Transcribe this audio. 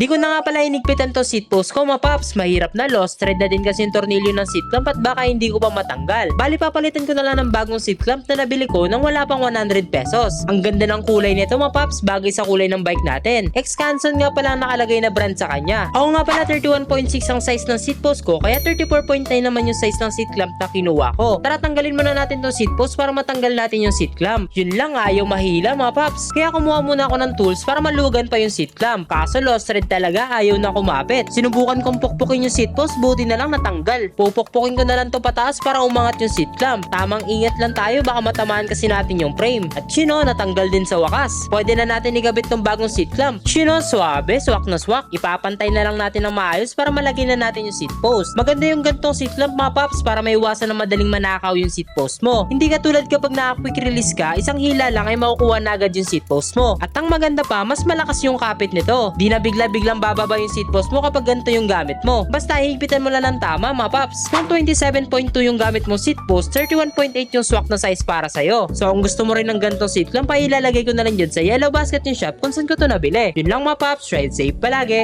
Di ko na nga pala inigpitan to seat post ko mga paps. Mahirap na lost thread na din kasi yung tornilyo ng seat clamp at baka hindi ko pa matanggal. Bali papalitan ko na lang ng bagong seat clamp na nabili ko nang wala pang 100 pesos. Ang ganda ng kulay nito mga paps bagay sa kulay ng bike natin. Excanson nga pala ang nakalagay na brand sa kanya. Ako nga pala 31.6 ang size ng seat post ko kaya 34.9 naman yung size ng seat clamp na kinuha ko. Tara tanggalin muna natin tong seat post para matanggal natin yung seat clamp. Yun lang ayaw mahila mga paps. Kaya kumuha muna ako ng tools para malugan pa yung seat clamp. Kaso lost thread talaga ayaw na kumapit. Sinubukan kong pukpukin yung seat post buti na lang natanggal. Pupukpukin ko na lang to pataas para umangat yung seat clamp. Tamang ingat lang tayo baka matamaan kasi natin yung frame. At yun o, natanggal din sa wakas. Pwede na natin igabit tong bagong seat clamp. Yun o, suabe, swak na swak. Ipapantay na lang natin ng maayos para malagay na natin yung seat post. Maganda yung gantong seat clamp mga paps para may iwasan na madaling manakaw yung seat post mo. Hindi katulad kapag naka-quick release ka, isang hila lang ay makukuha na agad yung seat post mo. At ang maganda pa, mas malakas yung kapit nito. Di na bigla-biglang bababa yung seat post mo kapag ganito yung gamit mo. Basta higpitan mo lang ng tama mga paps. Kung 27.2 yung gamit mo seat post, 31.8 yung swak na size para sa'yo. So kung gusto mo rin ng gantong seat clamp, ay ilalagay ko na lang dyan sa yellow basket yung shop kung saan ko to nabili. Yun lang mga paps, ride safe palagi.